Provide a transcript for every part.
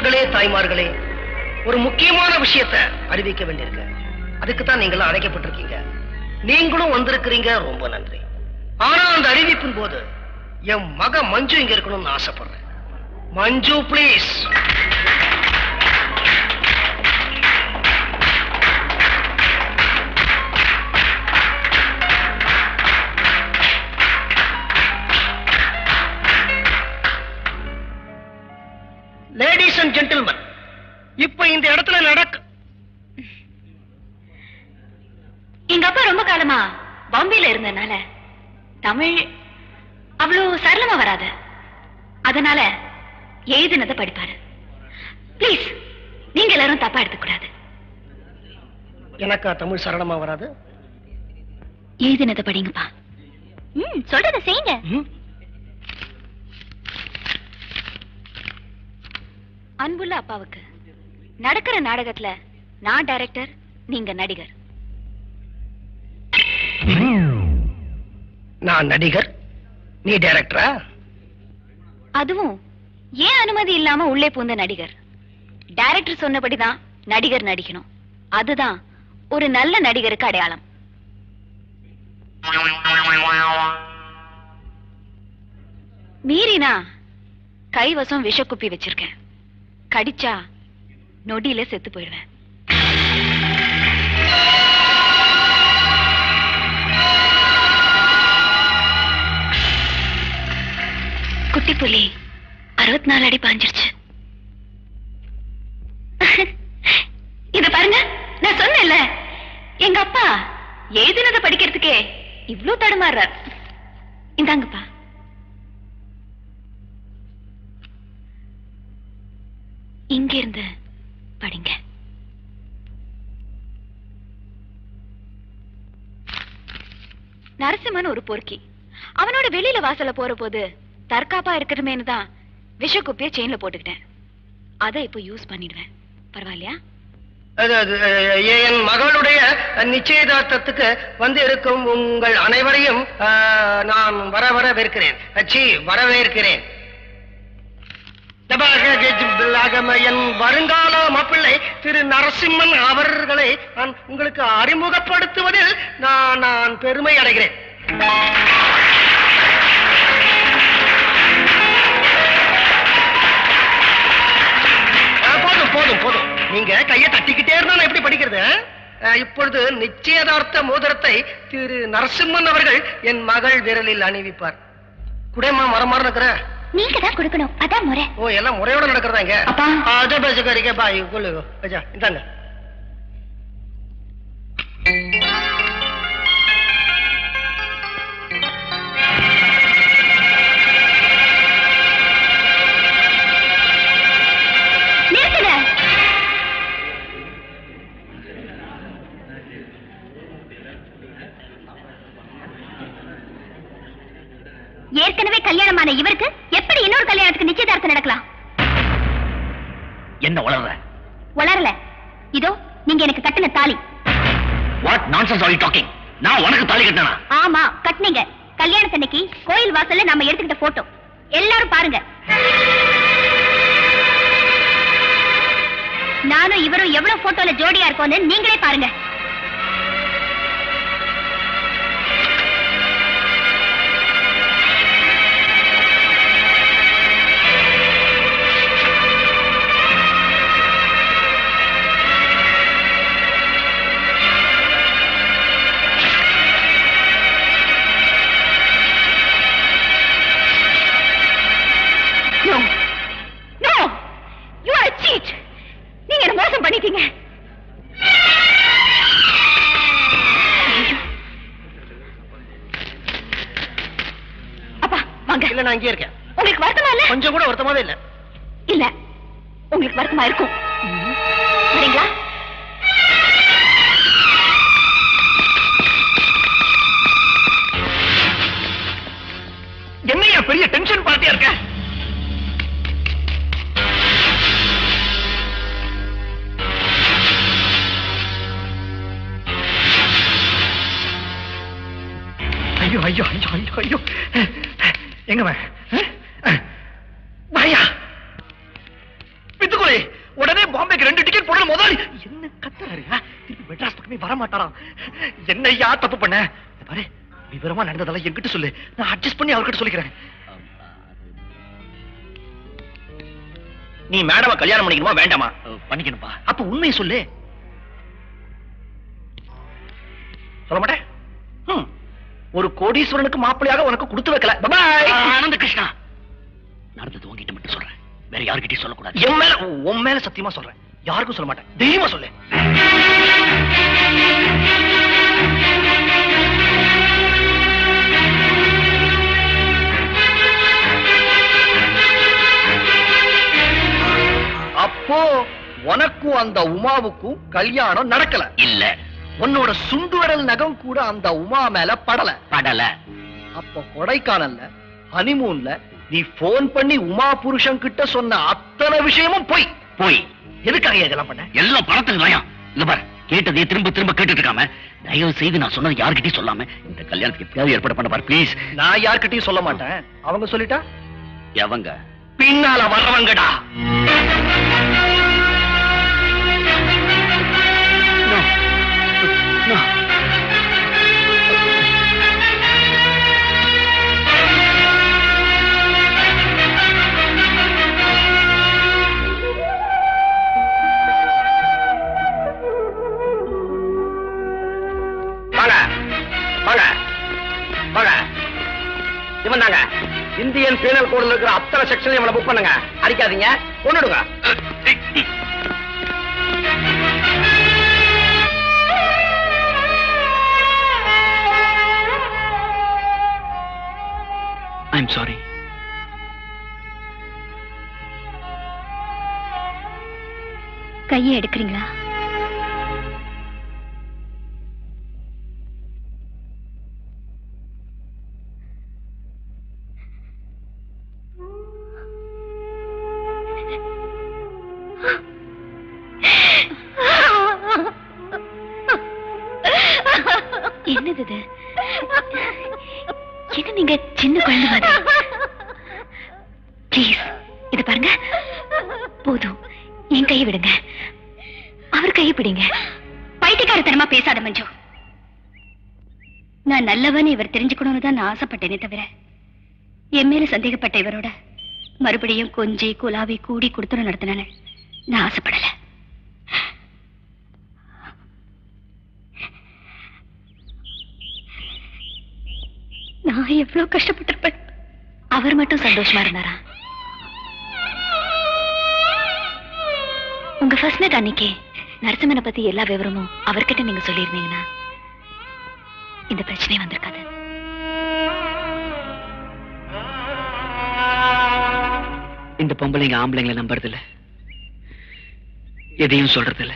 பெற்றோர்களே தாய்மார்களே ஒரு முக்கியமான விஷயத்தை அறிவிக்க வேண்டியிருக்கு. அதுக்கு தான் நீங்களும் அழைக்கப்பட்டிருக்கீங்க. நீங்களும் வந்திருக்கிறீங்க ரொம்ப நன்றி. ஆனா அந்த அறிவிப்பின் போது என் மக மஞ்சு இங்க இருக்கணும்னு ஆசைப்படுறேன். Manju please ladies and gentleman இப்ப இந்த இடத்துல நடக்க. எங்க அப்பா ரொம்ப காலமா பாம்பேல இருந்தனால தமிழ் அவ்வளவு சரளமா வராது. அதனால எழுதினதை படிப்பாரு. ப்ளீஸ் நீங்க எல்லாரும் தப்பா எடுத்துக்கூடாது. எனக்கா தமிழ் சரளமா வராது? எழுதினதை படிங்கப்பா. ம் சொல்றத செய்யுங்க. அன்புள்ள அப்பாவுக்கு. நடக்கிற நாடகத்துல நான் டைரக்டர் நீங்க நடிகர். நான் நடிகர் நீ டைரக்டரா அதுவும் ஏன் அனுமதி இல்லாம உள்ளே பூந்த நடிகர்? டைரக்டர் சொன்னபடிதான் நடிகர் நடிக்கணும். அதுதான் ஒரு நல்ல நடிகருக்கு அடையாளம். மீறினா கைவசம் விஷக்குப்பி வச்சிருக்கேன். கடிச்சா நொடியில செத்து போயிடுவேன். குட்டி புலி அறுபத்தி நாலு அடி பாஞ்சிருச்சு. இத பாருங்க நான் சொன்னேன்ல எங்க அப்பா எழுதினதை படிக்கிறதுக்கே இவ்ளோ தடுமாறுறார். இந்தாங்கப்பா இங்க இருந்து படிங்க நரசிம்மன் ஒரு பொறுக்கி. அவனோட வெளியில வாசல போற போது தற்காப்பா இருக்கணுமேனு தான் விஷக்குப்பிய செயின்ல போட்டுக்கிட்டேன். அதை இப்போ யூஸ் பண்ணிடுவேன். பரவாயில்லையா? அது அது என் மகளுடைய நிச்சயதார்த்தத்துக்கு வந்து இருக்கும் உங்கள் அனைவரையும் நான் வர வரவேற்கிறேன். அச்சி என் வருங்கால மாப்பிள்ளை திரு நரசிம்மன் அவர்களை நான் உங்களுக்கு அறிமுகப்படுத்துவதில் நான் நான் பெருமை அடைகிறேன். போதும் போதும் போதும். நீங்க கையை தட்டிக்கிட்டே இருந்தா நான் எப்படி படிக்கிறது இப்பொழுது நிச்சயதார்த்த மோதிரத்தை திரு நரசிம்மன் அவர்கள் என் மகள் விரலில் அணிவிப்பார். குடேமா மரமாறு இருக்கிறேன். நீங்க தான் கொடுக்கணும். அதான் முறை. ஓ எல்லாம் முறையோட நடக்கிறதா இங்க? அப்பா. அதே பேசுக்காரிக்க இந்தாங்க. கட்டினா ஆமா கட்டினீங்க. கல்யாணத்தன்னைக்கு கோயில் வாசல்ல நாம எடுத்துக்கிட்ட போட்டோ எல்லாரும் பாருங்க. நானும் இவரும் எவ்வளவு போட்டோல ஜோடியா இருக்கோம்னு நீங்களே பாருங்க. இங்கே இருக்கேன் உங்களுக்கு வருத்தமா இல்ல? கொஞ்சம் கூட வருத்தமாவே இல்ல. இல்ல. உங்களுக்கு வருத்தமா இருக்கும். சரிங்களா? என்னையா பெரிய டென்ஷன் பார்ட்டியா இருக்க? ஐயோ ஐயோ ஐயோ ஐயோ ஐயோ. எங்க வாயா. பித்துக்குளி பாம்பேக்கு ரெண்டு டிக்கெட் போடல முதலாளி. என்ன கத்துறாரு? திருப்பி மெட்ராஸ் பக்கமே வர மாட்டாராம் என்ன யா தப்பு பண்ண? பாரு விவரமா நடந்ததெல்லாம் என்கிட்ட சொல்லு. நான் அட்ஜஸ்ட் பண்ணி அவர்கிட்ட சொல்லிக்கிறேன். நீ மேடம கல்யாணம் பண்ணிக்கணுமா வேண்டாமா? பண்ணிக்கணும்பா அப்ப உண்மையை சொல்ல. ஒரு கோடீஸ்வரனுக்கு மாப்பிள்ளையாக உனக்கு கொடுத்து வைக்கல. பாய் ஆனந்த கிருஷ்ணா நடந்தது உங்ககிட்ட மட்டும் சொல்றேன். வேற யாருக்கிட்டையும் சொல்லக்கூடாது. என் மேல உன் மேல சத்தியமா சொல்றேன். யாருக்கும் சொல்ல மாட்டேன். தைரியமா சொல்லு. அப்போ உனக்கும் அந்த உமாவுக்கும் கல்யாணம் நடக்கல. இல்ல. உன்னோட சுண்டு விரல் நகம் கூட அந்த உமா மேல படல. படல. அப்ப கொடைக்கானல்ல ஹனிமூன்ல நீ போன் பண்ணி உமா புருஷன் கிட்ட சொன்ன அத்தனை விஷயமும் போய். போய். எதுக்காக இதெல்லாம் பண்ண? எல்லாம் பணத்துக்கு நயம் இல்ல பாரு கேட்டதே திரும்ப திரும்ப கேட்டுட்டு இருக்காம தயவு செய்து நான் சொன்னது யார்கிட்டயும் சொல்லாம இந்த கல்யாணத்துக்கு எப்படியாவது ஏற்பாடு பண்ண பாரு ப்ளீஸ் நான் யார்கிட்டயும் சொல்ல மாட்டேன். அவங்க சொல்லிட்டா? எவங்க? பின்னால வர்றவங்கடா. கையை எடுக்கிறீங்களா? என்னது இது? என்ன நீங்க சின்ன குழந்தை மாதிரி? ப்ளீஸ் இது பாருங்க. போதும். என் கையை விடுங்க. பிடிங்க பைத்தியக்காரத்தனமா பேசாத மஞ்சு. நான் நல்லவன் இவர் தெரிஞ்சுக்கணும்னு தான் நான் ஆசைப்பட்டேனே தவிர என் மேல சந்தேகப்பட்ட இவரோட மறுபடியும் கொஞ்சி குலாவி கூடி கொடுத்துட நடத்தினானே. நான் ஆசைப்படல. நான் எவ்வளவு கஷ்டப்பட்டிருப்பேன். அவர் மட்டும் சந்தோஷமா இருந்தாரா? உங்க ஃபர்ஸ்ட் நைட் அன்னைக்கு நரசிம்மனை பத்தி எல்லா விவரமும் அவர்கிட்ட நீங்க சொல்லியிருந்தீங்கன்னா இந்த பிரச்சனை வந்திருக்காது. இந்த பொம்பளைங்க ஆம்பளைங்களை நம்புறது இல்ல எதையும் சொல்றது இல்ல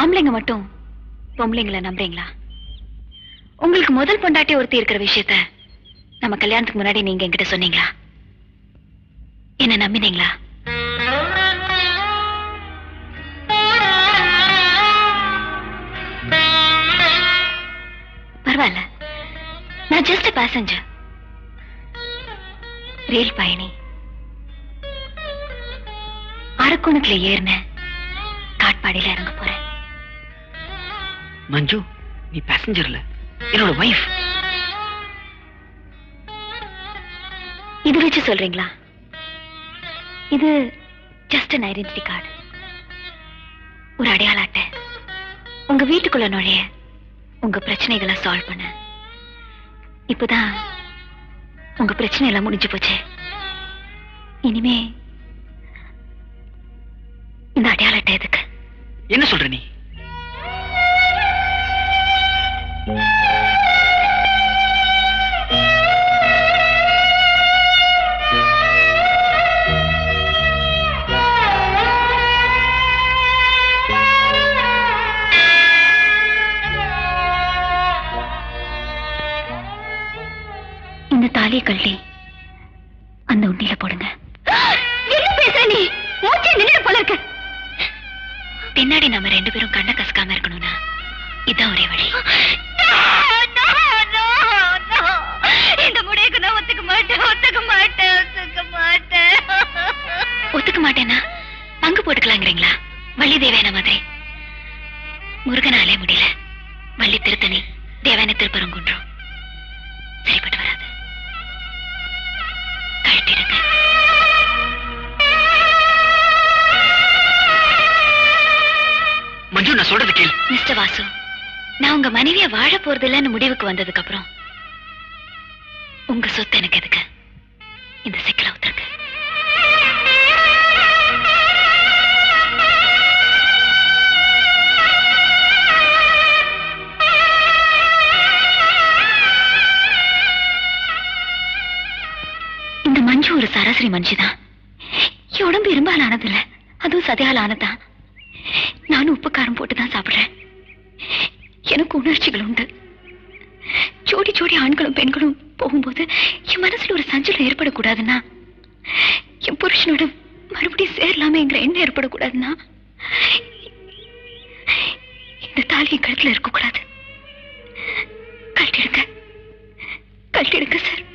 ஆம்பளைங்க மட்டும் பொம்பளைங்களை நம்புறீங்களா? உங்களுக்கு முதல் பொண்டாட்டி ஒருத்தி இருக்கிற விஷயத்த நம்ம கல்யாணத்துக்கு முன்னாடி நீங்க என்கிட்ட சொன்னீங்களா? என்ன நம்பினீங்களா? நான் ஜஸ்ட் பேசஞ்சர் ரயில் பயணி. அரக்கோணத்துல ஏறின காட்பாடியில இறங்க போறேன். மஞ்சு நீ பேசஞ்சர்ல என்னோட வைஃப் இது வச்சு சொல்றீங்களா? இது ஜஸ்ட் an ஐடென்டிட்டி கார்டு ஒரு அடையாள அட்டை. உங்க வீட்டுக்குள்ள நுழைய உங்க பிரச்சனைகளை சால்வ் பண்ண. இப்பதான் உங்க பிரச்சனை எல்லாம் முடிஞ்சு போச்சு. இனிமே இந்த அடையாள அட்டை எதுக்கு? என்ன சொல்ற நீ? போட்டுக்கலாங்கிறீங்களா வள்ளி தேவையான மாதிரி. முருகனாலே முடியல. வள்ளி திருத்தணி தேவையான திருப்பரங்குன்றம். சரிப்பட்டு வராது. கழட்டிடுங்க. மஞ்சு நான் சொல்றது கேள். மிஸ்டர் வாசு நான் உங்க மனைவிய வாழ போறது இல்லைன்னு முடிவுக்கு வந்ததுக்கு அப்புறம் சராசரி மனுஷிதான். உடம்பு இரும்பால் ஆனதில்ல அதுவும் சதையால் ஆனதான் நானும் உப்பு காரம் போட்டு தான் சாப்பிடுறேன். எனக்கு உணர்ச்சிகள் உண்டு. ஜோடி ஜோடி ஆண்களும் பெண்களும் போகும்போது என் மனசுல ஒரு சஞ்சலம் ஏற்படக்கூடாதுன்னா என் புருஷனோட மறுபடியும் சேரலாமேங்கிற எண்ணம் ஏற்படக்கூடாதுன்னா இந்த தாலியின் என் கழுத்துல இருக்கக்கூடாது. கழட்டிடுங்க. கழட்டிடுங்க சார்.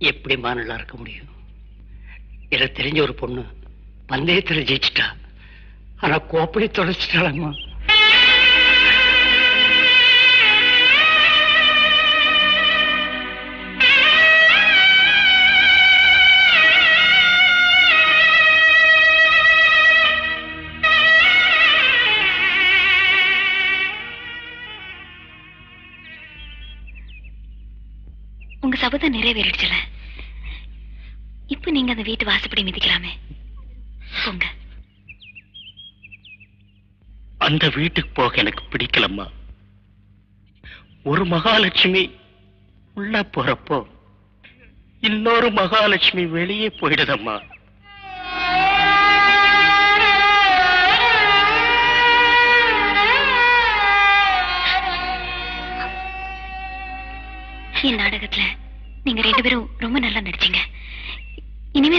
எப்படிம்மா நல்லா இருக்க முடியும்? எனக்கு தெரிஞ்ச ஒரு பொண்ணு பந்தயத்தில் ஜெயிச்சிட்டா. ஆனா கோப்படி தொலைச்சிட்டாளம்மா. உங்க சபதம் நிறைவேறிடுச்சுல. இப்ப நீங்க அந்த வீட்டு வாசப்படி மிதிக்கலாமே. போங்க. அந்த வீட்டுக்கு போக எனக்கு பிடிக்கலம்மா. ஒரு மகாலட்சுமி உள்ள போறப்போ இன்னொரு மகாலட்சுமி வெளியே போயிடுதம்மா. என் நாடகத்துல நீங்க ரெண்டு பேரும் ரொம்ப நல்லா நடிச்சீங்க.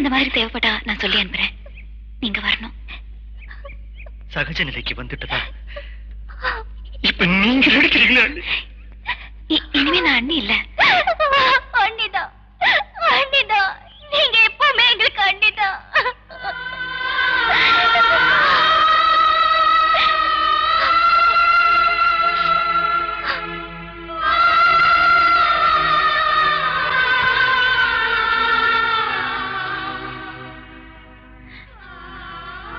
இந்த மாதிரி தேவைப்பட்டா நான் சொல்லி அனுப்புறேன். நீங்க வரணும். சகஜ நிலைக்கு வந்துட்டதா? இப்ப நீங்க நடிக்கிறீங்களா? இனிமே நான் அண்ணி இல்ல. அண்ணிதா அண்ணிதா நீங்க எப்பவுமே எங்களுக்கு அண்ணிதா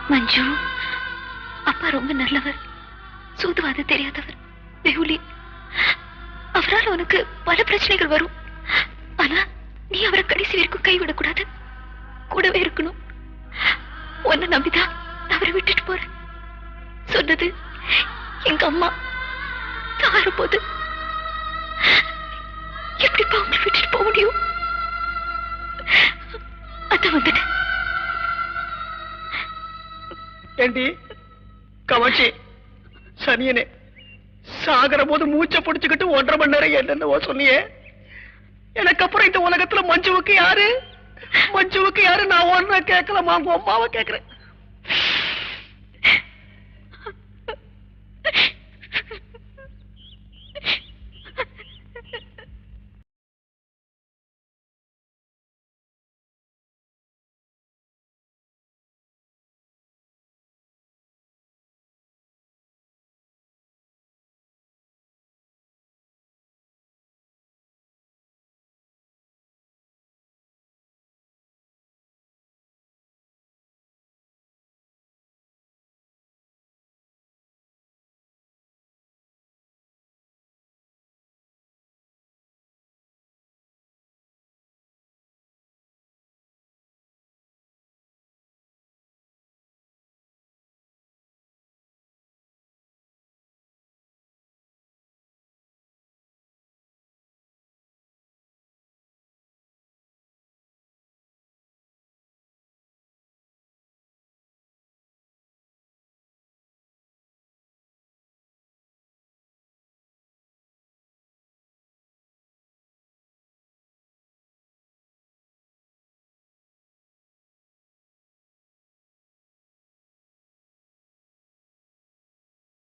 மஞ்சு அப்பா ரொம்ப நல்லவர். சூதுவாத தெரியாதவர். வெகுளி அவரால் உனக்கு பல பிரச்சனைகள் வரும். ஆனா நீ அவரை கடைசி வரைக்கும் கைவிடக்கூடாது. கூடவே இருக்கணும். உன்னை நம்பிதான் நான் அவரை விட்டுட்டு போறேன். சொன்னது எங்க அம்மா. தாரும் போது எப்படிப்பா உங்களை விட்டுட்டு போக முடியும்? அத வந்துட்டேன். ஏண்டி? கவச்சி சனியனே சாகர போது மூச்சை பிடிச்சுக்கிட்டு ஒன்றரை மணி நேரம் என்னென்னவோ சொன்னியே. எனக்கு அப்புறம் இந்த உலகத்துல மஞ்சுவுக்கு யாரு? மஞ்சுவுக்கு யாரு? நான் ஒன்ன கேட்கல மாங்க அம்மாவை கேட்கிறேன்.